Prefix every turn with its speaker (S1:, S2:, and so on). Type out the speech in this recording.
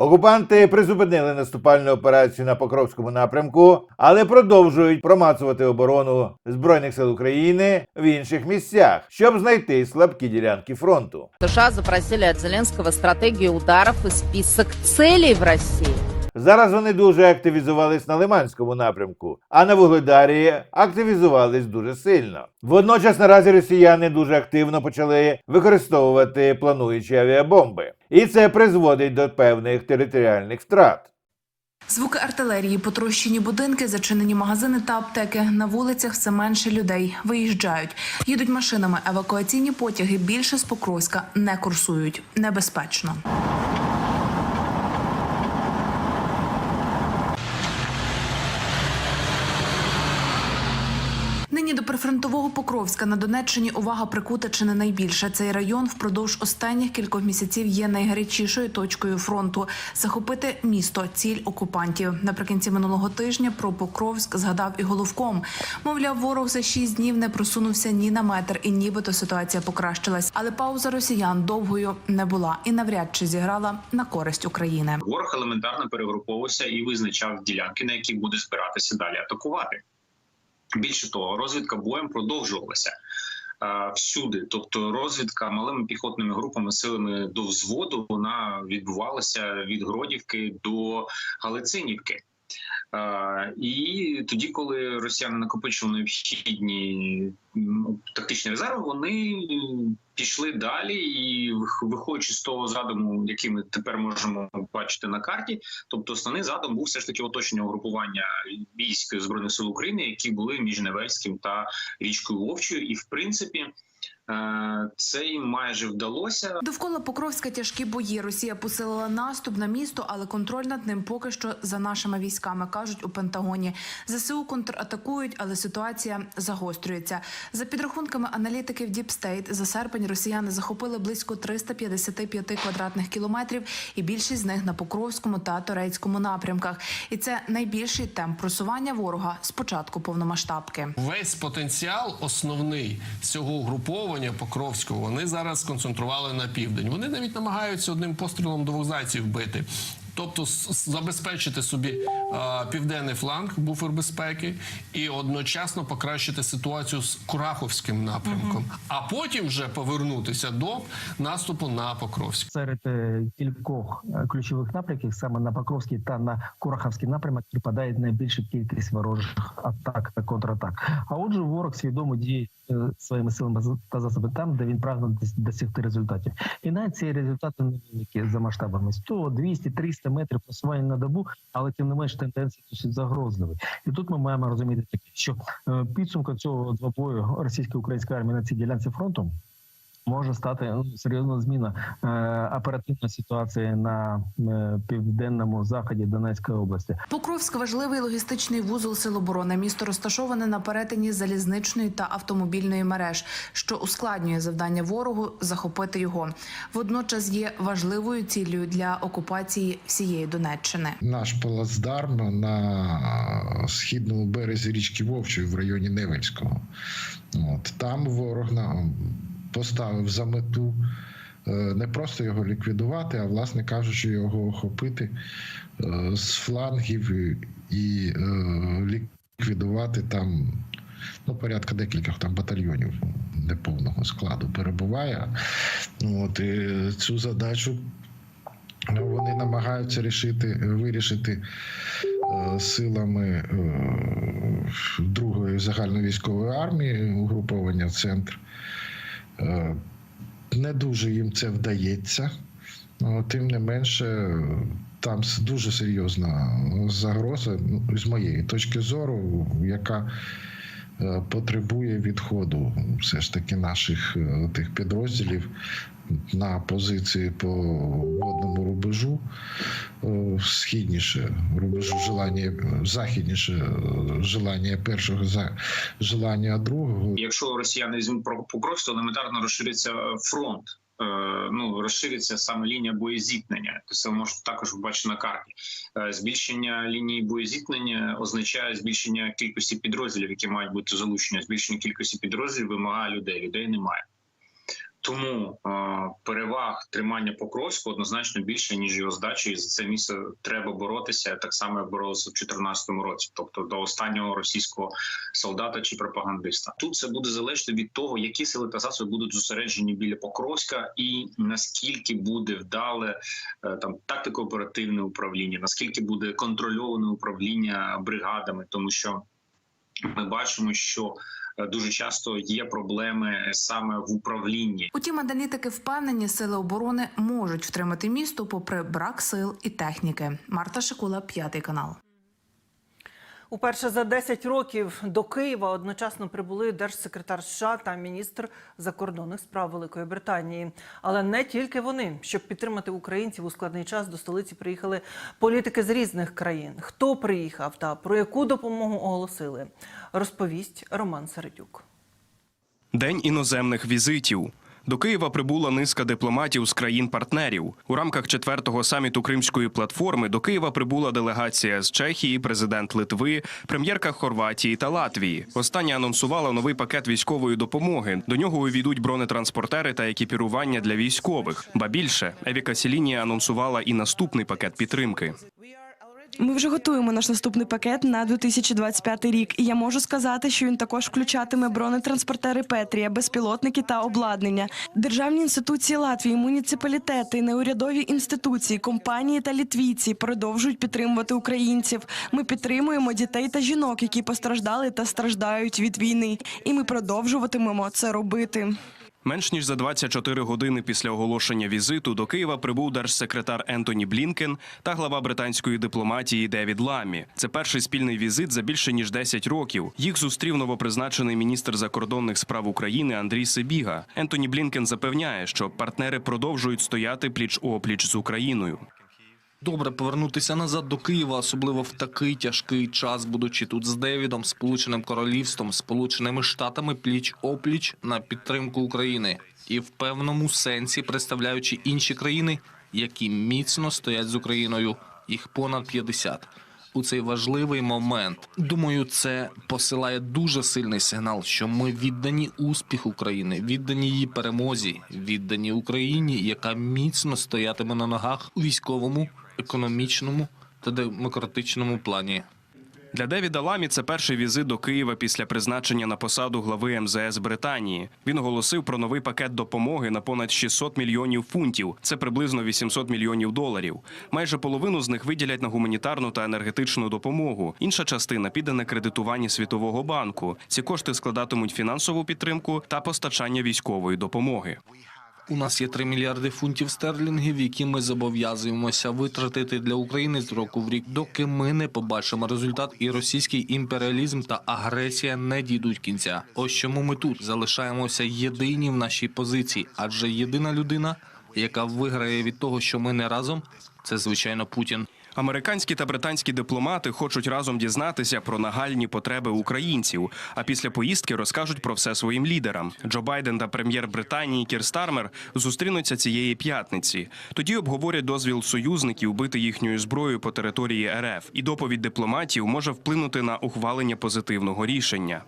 S1: Окупанти призупинили наступальну операцію на Покровському напрямку, але продовжують промацувати оборону збройних сил України в інших місцях, щоб знайти слабкі ділянки фронту.
S2: США запросили від Зеленського стратегію ударів і список целей в России.
S1: Зараз вони дуже активізувались на Лиманському напрямку, а на Вугледарі активізувались дуже сильно. Водночас наразі росіяни дуже активно почали використовувати плануючі авіабомби, і це призводить до певних територіальних втрат.
S3: Звуки артилерії, потрощені будинки, зачинені магазини та аптеки. На вулицях все менше людей. Виїжджають, їдуть машинами. Евакуаційні потяги більше з Покровська не курсують. Небезпечно. Нині до прифронтового Покровська на Донеччині увага прикута чи не найбільше. Цей район впродовж останніх кількох місяців є найгарячішою точкою фронту. Захопити місто ціль окупантів. Наприкінці минулого тижня про Покровськ згадав і головком. Мовляв, ворог за шість днів не просунувся ні на метр, і нібито ситуація покращилась. Але пауза росіян довгою не була і навряд чи зіграла на користь України.
S4: Ворог елементарно перегруповувався і визначав ділянки, на які буде збиратися далі атакувати. Більше того, розвідка боєм продовжувалася всюди. Тобто, розвідка малими піхотними групами, силами до взводу, вона відбувалася від Гродівки до Галицинівки. Е, І тоді, коли росіяни накопичили необхідні тактичні резерви, вони пішли далі і вих- виходячи з того задуму, який ми тепер можемо бачити на карті, тобто основний задум був все ж таки оточення угрупування військ збройних сил України, які були між Невельським та річкою Вовчою, і в принципі це їм майже вдалося.
S3: Довкола Покровська тяжкі бої. Росія посилила наступ на місто, але контроль над ним поки що за нашими військами кажуть у Пентагоні. ЗСУ контратакують, але ситуація загострюється. За підрахунками аналітиків Діпстейт, за серпень росіяни захопили близько 355 квадратних кілометрів, і більшість з них на Покровському та Торецькому напрямках. І це найбільший темп просування ворога з початку повномасштабки.
S5: Весь потенціал основний цього угруповання Покровського вони зараз сконцентрували на південь. Вони навіть намагаються одним пострілом двох зайців бити. Тобто забезпечити собі е, південний фланг, буфер безпеки, і одночасно покращити ситуацію з Кураховським напрямком, а потім вже повернутися до наступу на Покровськ.
S6: серед е, кількох е, ключових напрямків саме на Покровський та на Курахівський напрямок припадає найбільша кількість ворожих атак та контратак. А отже, ворог свідомо діє е, своїми силами та засобами там, де він прагне досягти результатів. І навіть ці результати невеликі за масштабами 100, 200, 300 метрів просування на добу, але тим не менш тенденція досить загрозлива. І тут ми маємо розуміти таке, що підсумка цього двобою російсько-української армії на цій ділянці фронту може стати ну, серйозна зміна е, оперативної ситуації на е, південному заході Донецької області.
S3: Покровськ важливий логістичний вузол Сил оборони. Місто розташоване на перетині залізничної та автомобільної мереж, що ускладнює завдання ворогу захопити його. Водночас є важливою ціллю для окупації всієї Донеччини.
S7: наш плацдарм на східному березі річки Вовчої в районі Невельського. От там ворог нам поставив за мету е, не просто його ліквідувати, а власне кажучи, його охопити е, з флангів і- е, ліквідувати там. Ну, порядка декількох там батальйонів неповного складу перебуває. От і цю задачу Вони намагаються рішити, вирішити силами другої загальновійськової армії угруповання центр. Е, Не дуже їм це вдається. Ну, Тим не менше, там дуже серйозна загроза, ну, з моєї точки зору, яка е, потребує відходу все ж таки наших е, тих підрозділів на позиції по водному рубежу, е, східніше рубежу желання, західніше е, желання першого, желання другого.
S4: Якщо росіяни візьмуть Покровськ, то елементарно розшириться фронт. Е, Ну розшириться саме лінія боєзіткнення. Це можете також побачити на карті. Збільшення лінії боєзіткнення означає збільшення кількості підрозділів, які мають бути залучені. Збільшення кількості підрозділів вимагає людей. Людей немає. Тому переваг тримання Покровського однозначно більше ніж його здачі. І за це місце треба боротися так само, як боролися в 2014 році, тобто до останнього російського солдата чи пропагандиста. Тут це буде залежати від того, які сили та засоби будуть зосереджені біля Покровська, і наскільки буде вдале е, там тактико-оперативне управління, наскільки буде контрольоване управління бригадами, тому що ми бачимо, що дуже часто є проблеми саме в управлінні.
S3: Утім, аналітики впевнені, сили оборони можуть втримати місто попри брак сил і техніки. Марта Шикула, п'ятий канал.
S8: Уперше за 10 років до Києва одночасно прибули держсекретар США та міністр закордонних справ Великої Британії. Але не тільки вони, щоб підтримати українців у складний час до столиці приїхали політики з різних країн. Хто приїхав та про яку допомогу оголосили, розповість Роман Середюк.
S9: День іноземних візитів. До Києва прибула низка дипломатів з країн-партнерів. У рамках четвертого саміту Кримської платформи до Києва прибула делегація з Чехії, президент Литви, прем'єрка Хорватії та Латвії. Остання анонсувала новий пакет військової допомоги. До нього увійдуть бронетранспортери та екіпірування для військових. Ба більше Евіка Сіліні анонсувала і наступний пакет підтримки.
S10: Ми вже готуємо наш наступний пакет на 2025 рік. І я можу сказати, що він також включатиме бронетранспортери Петрія, безпілотники та обладнання, державні інституції Латвії, муніципалітети, неурядові інституції, компанії та літвійці продовжують підтримувати українців. Ми підтримуємо дітей та жінок, які постраждали та страждають від війни. І ми продовжуватимемо це робити.
S9: Менш ніж за 24 години після оголошення візиту до Києва прибув держсекретар Ентоні Блінкен та глава британської дипломатії Девід Ламі. Це перший спільний візит за більше ніж 10 років. Їх зустрів новопризначений міністр закордонних справ України Андрій Сибіга. Ентоні Блінкен запевняє, що партнери продовжують стояти пліч опліч з Україною.
S11: Добре повернутися назад до Києва, особливо в такий тяжкий час, будучи тут з Девідом, Сполученим Королівством, Сполученими Штатами пліч опліч на підтримку України і в певному сенсі представляючи інші країни, які міцно стоять з Україною. Їх понад 50. У цей важливий момент думаю, це посилає дуже сильний сигнал, що ми віддані успіху України, віддані її перемозі, віддані Україні, яка міцно стоятиме на ногах у військовому, економічному та демократичному плані.
S9: Для Девіда Ламі це перший візит до Києва після призначення на посаду глави МЗС Британії. Він оголосив про новий пакет допомоги на понад 600 мільйонів фунтів. Це приблизно 800 мільйонів доларів. Майже половину з них виділять на гуманітарну та енергетичну допомогу. Інша частина піде на кредитування Світового банку. Ці кошти складатимуть фінансову підтримку та постачання військової допомоги.
S11: У нас є 3 мільярди фунтів стерлінгів, які ми зобов'язуємося витратити для України з року в рік, доки ми не побачимо результат, і російський імперіалізм та агресія не дійдуть кінця. Ось чому ми тут залишаємося єдині в нашій позиції, адже єдина людина, яка виграє від того, що ми не разом, це звичайно Путін.
S9: Американські та британські дипломати хочуть разом дізнатися про нагальні потреби українців. А після поїздки розкажуть про все своїм лідерам. Джо Байден та прем'єр Британії Кір Стармер зустрінуться цієї п'ятниці. Тоді обговорять дозвіл союзників бити їхньою зброєю по території РФ. І доповідь дипломатів може вплинути на ухвалення позитивного рішення.